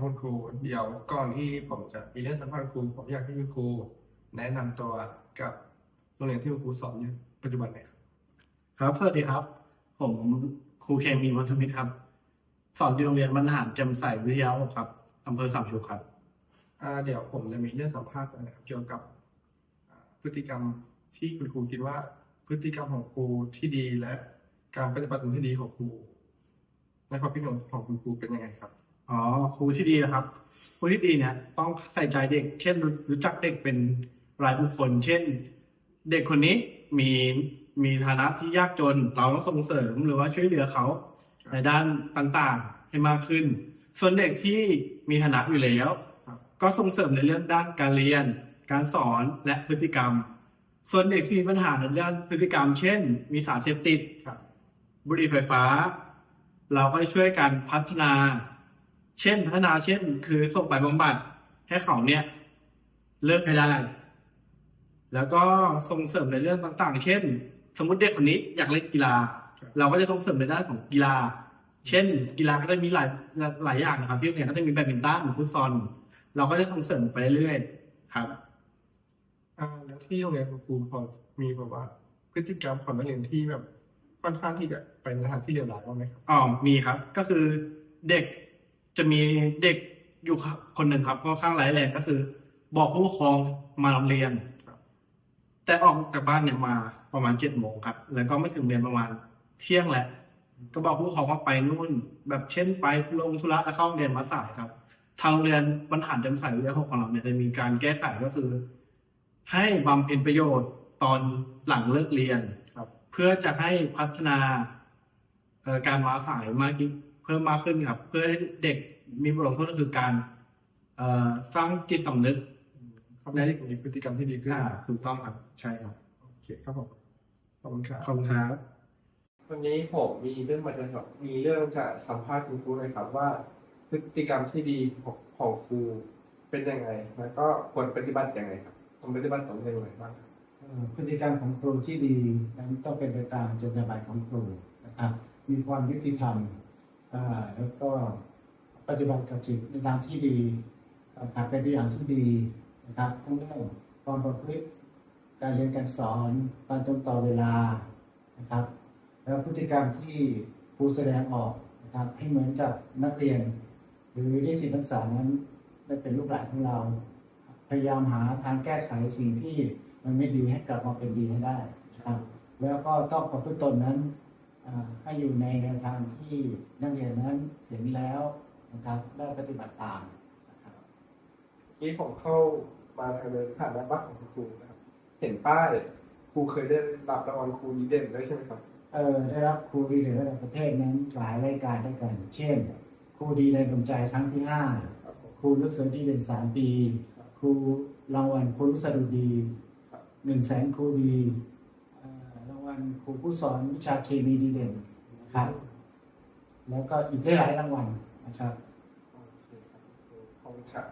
คุณครู เดี๋ยวก่อนที่ผมจะมีเรื่องสัมภาษณ์ครู ผมอยากให้คุณครู แนะนำตัวกับโรงเรียนที่คุณครูสอนอยู่ปัจจุบันหน่อยครับครับ สวัสดีครับ ผมครูเคมีวัฒมิตรครับ สอนอยู่โรงเรียนบรรหารแจำใสวิทยาหกครับอำเภอสามชุกครับอ่าเดี๋ยวผมจะมีเรื่องสัมภาษณ์นะครับเกี่ยวกับอ่าพฤติกรรมที่คุณครูคิดว่า พฤติกรรมของครูที่ดีและการปฏิบัติตนที่ดีของครูในความคิดเห็นของคุณครูเป็นยังไงครับ อ๋อครูที่ดีนะครับครูที่ดีเนี่ย ต้องใส่ใจเด็ก เช่นรู้รู้จักเด็กเป็นรายบุคคล เช่น เด็กคนนี้มีมีฐานะที่ยากจน เราต้องส่งเสริมหรือว่าช่วยเหลือเขาในด้านต่างๆให้มากขึ้น ส่วนเด็กที่มีฐานะอยู่แล้ว ก็ส่งเสริมในเรื่องด้านการเรียน การสอนและพฤติกรรม ส่วนเด็กที่มีปัญหาในเรื่องพฤติกรรม เช่น มีสารเสพติดบบุหรี่ไฟฟ้า เราก็ช่วยกันพัฒนา เช่นพัฒนาเช่น คือส่งไปบำบัดให้เขาเนี่ย เลิกให้ได้ แล้วก็ส่งเสริมในเรื่องต่างๆ เช่น สมมติเด็กคนนี้อยากเล่นกีฬาครับเราก็จะส่งเสริมในด้านของกีฬา เช่น กีฬาก็จะมีหลายหลายอย่างนะครับที่โรงเรียนก็จะมีแบดมินตันฟุตซอลเราก็จะส่งเสริมไปเรื่อยๆครับอ่าแล้วที่โรงเรียนคุณครูพอมีแบบว่าพฤติกรรมของนักเรียนที่แบบค่อนข้างที่จะไปในทางที่เลวร้ายบ้างไหมครับอ๋อมีครับ ก็คือเด็ก จะมีเด็กอยู่คนหนึ่งครับค่อนข้างร้ายแรงก็คือ บอกผู้ปกครองมาโรงเรียนแต่ออกจากบ้านเนี่ยมาประมาณเจ็ดโมงครับ แล้วก็ไม่ถึงเรียนประมาณเที่ยงแหละ ก็บอกผู้ปกครองว่าไปนู่น แบบเช่นไปลงธุระแล้วเข้าเรียนมาสายครับ ทางเรียนบรรหารจำใสวิทยาของเราเนี่ยจะมีการแก้ไขก็คือ ให้บำเพ็ญประโยชน์ตอนหลังเลิกเรียนครับ เพื่อจะให้พัฒนาการมาสายมากยิ่ง เพิ่มมากขึ้นครับ เพื่อให้เด็กมีบทลงโทษก็คือการเอ่อสร้างจิตสำนึกเขาได้มีพฤติกรรมที่ดีขึ้นอ่าถูกต้องครับใช่ครับโอเคครับผมขอบคุณครับขอบคุณครับวันนี้ผมมีเรื่องมาจะสอบมีเรื่องจะสัมภาษณ์คุณครูหน่อยครับว่า พฤติกรรมที่ดีของของครูเป็นยังไง แล้วก็ควรปฏิบัติยังไงครับต้องปฏิบัติต้องยังไงบ้างครับเอ่อพฤติกรรมของครูที่ดีนั้นต้องเป็นไปตามจรรยาบรรณของครูนะครับ มีความยุติธรรมอ่า แล้วก็ปฏิบัติกับจิตในทางที่ดีนะครับเป็นตัวอย่างที่ดีนะครับทั้งเรื่องความประพฤติการเรียนการสอนการตรงต่อเวลานะครับ แล้วพฤติกรรมที่ครูแสดงออกนะครับให้เหมือนกับนักเรียน หรือนิสิตนักศึกษานั้นได้เป็นลูกหลานของเรา พยายามหาทางแก้ไขสิ่งที่มันไม่ดีให้กลับมาเป็นดีให้ได้นะครับ แล้วก็ต้องประพฤติตนนั้น ให้อยู่ในแนวทางที่นักเรียนนั้นเห็นแล้วนะครับได้ปฏิบัติตามนะครับเมื่อกี้ผมเข้ามาทางเดินผ่านหน้าบ้านของคุณครูนะครับ เห็นป้ายครูเคยได้รับรางวัลครูดีเด่นด้วยใช่ไหมครับ เออได้รับครูดีเด่นระดับประเทศนั้นหลายรายการด้วยกัน เช่น ครูดีในดวงใจครั้งที่ห้าครับผมครูลึกซึ้งดีเด่นสามปี ครับครูรางวัลครูรู้สดุดีครับหนึ่งแสนครูดีเอ่อราง วัลครูผู้สอนวิชาเคมีดีเด่นนะครับ แล้วก็อีกหลายๆรางวัลนะครับโอเคครับขอบคุณครับ